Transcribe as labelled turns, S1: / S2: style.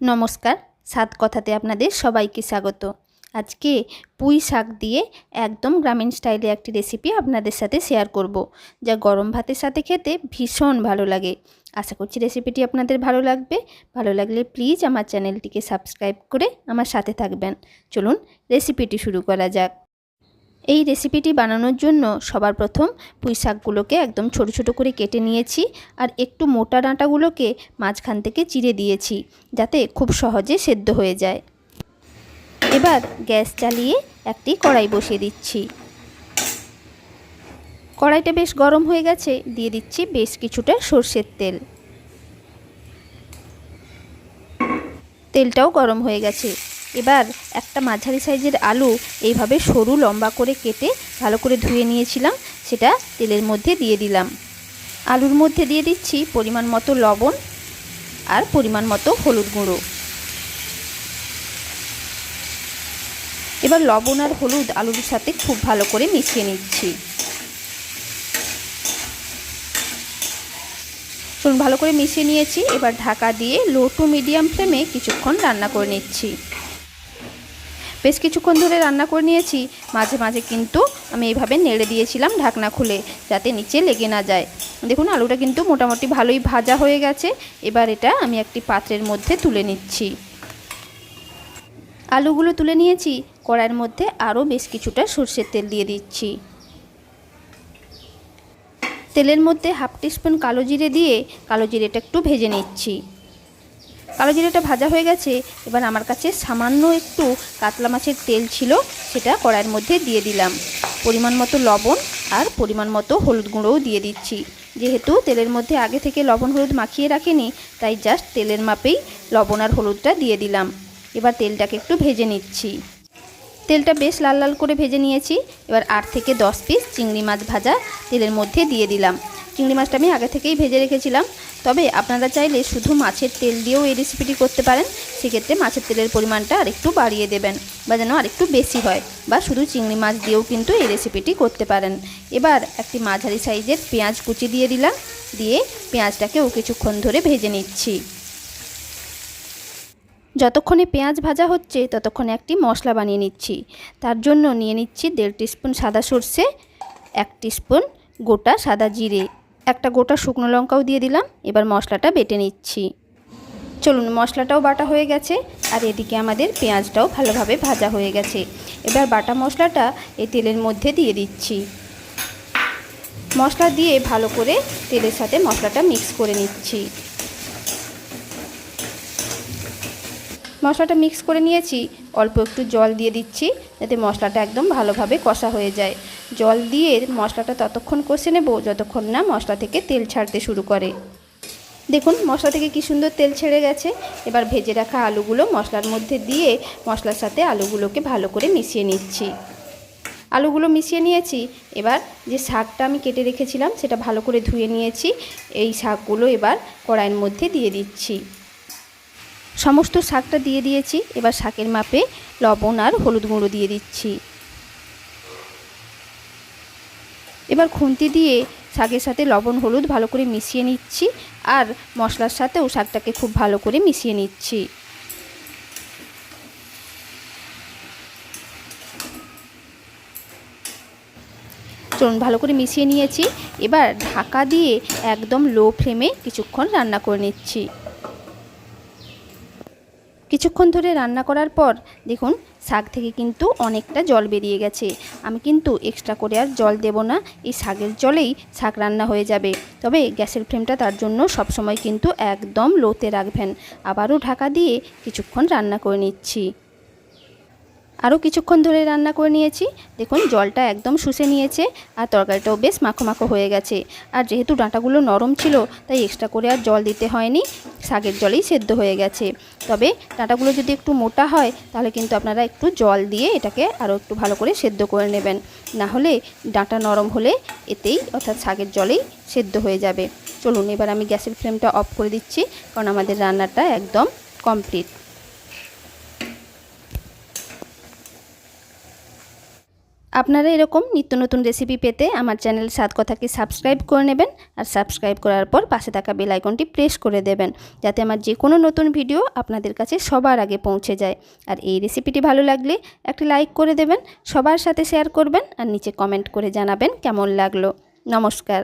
S1: নমস্কার, সাত কথাতে আপনাদের সবাইকে স্বাগত। আজকে পুঁই শাক দিয়ে একদম গ্রামীণ স্টাইলে একটি রেসিপি আপনাদের সাথে শেয়ার করব, যা গরম ভাতের সাথে খেতে ভীষণ ভালো লাগে। আশা করছি রেসিপিটি আপনাদের ভালো লাগবে। ভালো লাগলে প্লিজ আমার চ্যানেলটিকে সাবস্ক্রাইব করে আমার সাথে থাকবেন। চলুন রেসিপিটি শুরু করা যাক। এই রেসিপিটি বানানোর জন্য সবার প্রথম পুঁই শাকগুলোকে একদম ছোট ছোট করে কেটে নিয়েছি আর একটু মোটা ডাঁটাগুলোকে মাঝখান থেকে চিড়ে দিয়েছি যাতে খুব সহজে সেদ্ধ হয়ে যায়। এবার গ্যাস চালিয়ে একটি কড়াই বসিয়ে দিচ্ছি। কড়াইটা বেশ গরম হয়ে গেছে, দিয়ে দিচ্ছি বেশ কিছুটা সর্ষের তেল। তেলটাও গরম হয়ে গেছে। এবার একটা মাঝারি সাইজের আলু এইভাবে সরু লম্বা করে কেটে ভালো করে ধুয়ে নিয়েছিলাম, সেটা তেলের মধ্যে দিয়ে দিলাম। আলুর মধ্যে দিয়ে দিচ্ছি পরিমাণ মতো লবণ আর পরিমাণ মতো হলুদ গুঁড়ো। এবার লবণ আর হলুদ আলুর সাথে খুব ভালো করে মিশিয়ে নিচ্ছি। ভালো করে মিশিয়ে নিয়েছি। এবার ঢাকা দিয়ে লো টু মিডিয়াম ফ্লেমে কিছুক্ষণ রান্না করে নিচ্ছি। বেশ কিছুক্ষণ ধরে রান্না করে নিয়েছি। মাঝে মাঝে কিন্তু আমি এইভাবে নেড়ে দিয়েছিলাম ঢাকনা খুলে যাতে নিচে লেগে না যায়। দেখুন, আলুটা কিন্তু মোটামুটি ভালোই ভাজা হয়ে গেছে। এবার এটা আমি একটি পাত্রের মধ্যে তুলে নিচ্ছি। আলুগুলো তুলে নিয়েছি। কড়াইয়ের মধ্যে আরও বেশ কিছুটা সর্ষের তেল দিয়ে দিচ্ছি। তেলের মধ্যে হাফ টিস্পুন কালো জিরে দিয়ে কালো জিরেটা একটু ভেজে নিচ্ছি। কালো জিরেটা ভাজা হয়ে গেছে, এবার আমার কাছে সামান্য একটু কাতলা মাছের তেল ছিল, সেটা কড়াইয়ের মধ্যে দিয়ে দিলাম। পরিমাণ মতো লবণ আর পরিমাণ মতো হলুদ গুঁড়োও দিয়ে দিচ্ছি। যেহেতু তেলের মধ্যে আগে থেকে লবণ হলুদ মাখিয়ে রাখেনি, তাই জাস্ট তেলের মাপেই লবণ আর হলুদটা দিয়ে দিলাম। এবার তেলটাকে একটু ভেজে নিচ্ছি। তেলটা বেশ লাল লাল করে ভেজে নিয়েছি, এবার আট থেকে দশ পিস চিংড়ি মাছ ভাজা তেলের মধ্যে দিয়ে দিলাম। চিংড়ি মাছটা আমি আগে থেকেই ভেজে রেখেছিলাম। তবে আপনারা চাইলে শুধু মাছের তেল দিয়েও এই রেসিপিটি করতে পারেন। সেক্ষেত্রে মাছের তেলের পরিমাণটা আরেকটু বাড়িয়ে দেবেন বা যেন আরেকটু বেশি হয় বা শুধু চিংড়ি মাছ দিয়েও কিন্তু এই রেসিপিটি করতে পারেন। এবার একটি মাঝারি সাইজের পেঁয়াজ কুচি দিয়ে দিলাম। দিয়ে পেঁয়াজটাকেও কিছুক্ষণ ধরে ভেজে নিচ্ছি। যতক্ষণে পেঁয়াজ ভাজা হচ্ছে, ততক্ষণে একটি মশলা বানিয়ে নিচ্ছি। তার জন্য নিয়ে নিচ্ছি দেড় টিস্পুন সাদা সর্ষে, এক টিস্পুন গোটা সাদা জিরে। একটা গোটা শুকনো লঙ্কাও দিয়ে দিলাম, এবার মশলাটা বেটে নিচ্ছি। চলুন, মশলাটাও বাটা হয়ে গেছে, আর এদিকে আমাদের পেঁয়াজটাও ভালোভাবে ভাজা হয়ে গেছে। এবার বাটা মশলাটা এই তেলের মধ্যে দিয়ে দিচ্ছি। মশলা দিয়ে ভালো করে তেলের সাথে মশলাটা মিক্স করে নিচ্ছি। মশলাটা মিক্স করে নিয়েছি অল্প একটু জল দিয়ে দিচ্ছি, যাতে মশলাটা একদম ভালোভাবে কষা হয়ে যায়। জল দিয়ে মশলাটা ততক্ষণ কষে নেব, যতক্ষণ না মশলা থেকে তেল ছাড়তে শুরু করে। দেখুন, মশলা থেকে কি সুন্দর তেল ছেড়ে গেছে। এবার ভেজে রাখা আলুগুলো মশলার মধ্যে দিয়ে মশলার সাথে আলুগুলোকে ভালো করে মিশিয়ে নিচ্ছি। আলুগুলো মিশিয়ে নিয়েছি। এবার যে শাকটা আমি কেটে রেখেছিলাম, সেটা ভালো করে ধুয়ে নিয়েছি। এই শাকগুলো এবার কড়াইয়ের মধ্যে দিয়ে দিচ্ছি। সমস্ত শাকটা দিয়ে দিয়েছি। এবার শাকের মাপে লবণ আর হলুদ গুঁড়ো দিয়ে দিচ্ছি। এবার খুন্তি দিয়ে শাকের সাথে লবণ, হলুদ ভালো করে মিশিয়ে নিচ্ছি আর মশলার সাথেও শাকটাকে খুব ভালো করে মিশিয়ে নিচ্ছি। চলুন, ভালো করে মিশিয়ে নিয়েছি। এবার ঢাকা দিয়ে একদম লো ফ্লেমে কিছুক্ষণ রান্না করে নিচ্ছি। কিছুক্ষণ ধরে রান্না করার পর দেখুন শাক থেকে কিন্তু অনেকটা জল বেরিয়ে গেছে। আমি কিন্তু এক্সট্রা করে আর জল দেব না, এই শাকের জলেই শাক রান্না হয়ে যাবে। তবে গ্যাসের ফ্লেমটা তার জন্য সবসময় কিন্তু একদম লোতে রাখবেন। আবারও ঢাকা দিয়ে কিছুক্ষণ রান্না করে নিচ্ছি। আরও কিছুক্ষণ ধরে রান্না করে নিয়েছি। দেখুন, জলটা একদম শুষে নিয়েছে আর তরকারিটাও বেশ মাখো মাখো হয়ে গেছে। আর যেহেতু ডাঁটাগুলো নরম ছিল, তাই এক্সট্রা করে আর জল দিতে হয়নি। শাকের জলেই সেদ্ধ হয়ে গেছে। তবে ডাঁটাগুলো যদি একটু মোটা হয়, তাহলে কিন্তু আপনারা একটু জল দিয়ে এটাকে আরও একটু ভালো করে সেদ্ধ করে নেবেন। না হলে ডাঁটা নরম হলে এতেই অর্থাৎ শাকের জলেই সেদ্ধ হয়ে যাবে। চলুন, এবার আমি গ্যাসের ফ্লেমটা অফ করে দিচ্ছি, কারণ আমাদের রান্নাটা একদম কমপ্লিট। আপনারা এরকম নিত্য নতুন রেসিপি পেতে আমার চ্যানেল সাত কথাকে সাবস্ক্রাইব করে নেবেন আর সাবস্ক্রাইব করার পর পাশে থাকা বেল আইকনটি প্রেস করে দেবেন, যাতে আমার যে কোনো নতুন ভিডিও আপনাদের কাছে সবার আগে পৌঁছে যায়। আর এই রেসিপিটি ভালো লাগলে একটা লাইক করে দেবেন, সবার সাথে শেয়ার করবেন আর নিচে কমেন্ট করে জানাবেন কেমন লাগল। নমস্কার।